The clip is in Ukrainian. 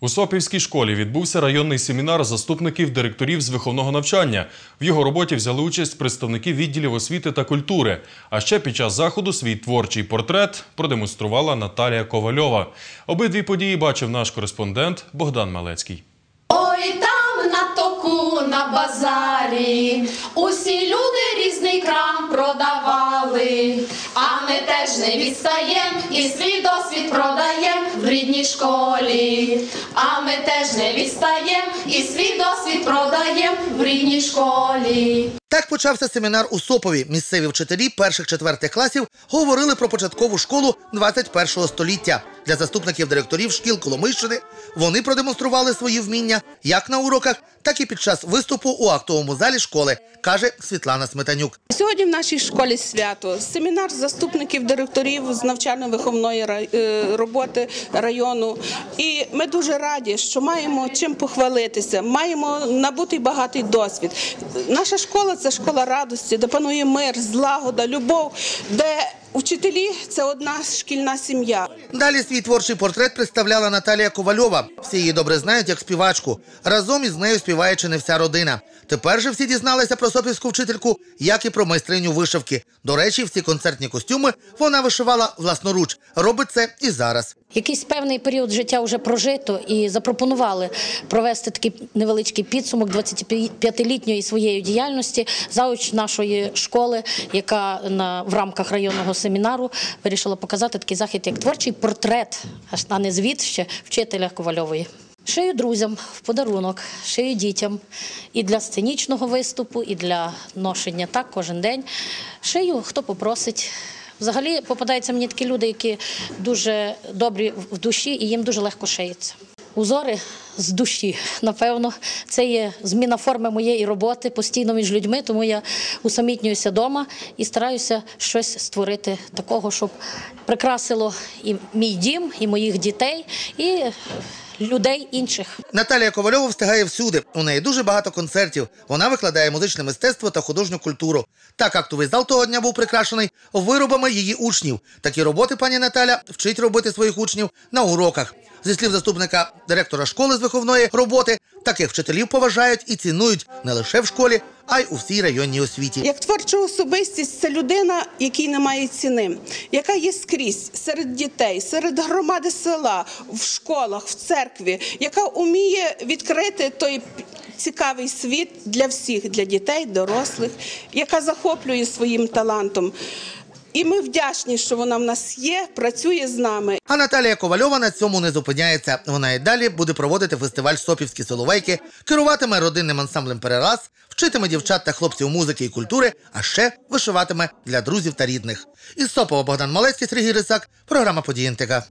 У Сопівській школі відбувся районний семінар заступників директорів з виховного навчання. В його роботі взяли участь представники відділів освіти та культури. А ще під час заходу свій творчий портрет продемонструвала Наталія Ковальова. Обидві події бачив наш кореспондент Богдан Малецький. Ой, на базарі усі люди різний крам продавали, а ми теж не відстаєм і свій досвід продаєм в рідній школі. А ми теж не відстаєм і свій досвід продаєм в рідній школі. Так почався семінар у Сопові. Місцеві вчителі перших-четвертих класів говорили про початкову школу 21-го століття. Для заступників директорів шкіл Коломийщини вони продемонстрували свої вміння як на уроках, так і під час виступу у актовому залі школи, каже Світлана Сметанюк. Сьогодні в нашій школі свято семінар заступників директорів з навчально-виховної е, роботи району. І ми дуже раді, що маємо чим похвалитися, маємо набутий багатий досвід. Наша школа це школа радості, де панує мир, злагода, любов, де вчителі це одна шкільна сім'я. Далі свій творчий портрет представляла Наталія Ковальова. Всі її добре знають як співачку. Разом із нею співає чи не вся родина. Тепер же всі дізналися про сопівську вчительку, як і про майстриню вишивки. До речі, всі концертні костюми вона вишивала власноруч. Робить це і зараз. Якийсь певний період життя вже прожито і запропонували провести такий невеличкий підсумок 25-літньої своєї діяльності зауч нашої школи, яка на в рамках районного семінару вирішила показати такий захід, як творчий портрет, а не звіт ще вчителя Ковальової. Шию друзям в подарунок, шию дітям і для сценічного виступу, і для ношення так кожен день. Шию хто попросить. Взагалі попадаються мені такі люди, які дуже добрі в душі і їм дуже легко шиється. Узори з душі, напевно, це є зміна форми моєї роботи постійно між людьми, тому я усамітнююся вдома і стараюся щось створити такого, щоб прикрасило і мій дім, і моїх дітей, і людей інших. Наталія Ковальова встигає всюди. У неї дуже багато концертів. Вона викладає музичне мистецтво та художню культуру. Так актовий зал того дня був прикрашений виробами її учнів. Такі роботи пані Наталя вчить робити своїх учнів на уроках. Зі слів заступника директора школи з виховної роботи, таких вчителів поважають і цінують не лише в школі, а й у всій районній освіті. Як творча особистість, це людина, якій немає ціни, яка є скрізь серед дітей, серед громади села, в школах, в церкві, яка уміє відкрити той цікавий світ для всіх, для дітей, дорослих, яка захоплює своїм талантом. І ми вдячні, що вона в нас є, працює з нами. А Наталія Ковальова на цьому не зупиняється. Вона і далі буде проводити фестиваль Сопівські соловейки, керуватиме родинним ансамблем Перераз, вчитиме дівчат та хлопців музики і культури, а ще вишиватиме для друзів та рідних. Із Сопова Богдан Малецький, Сергій Рисак, програма «Події НТК».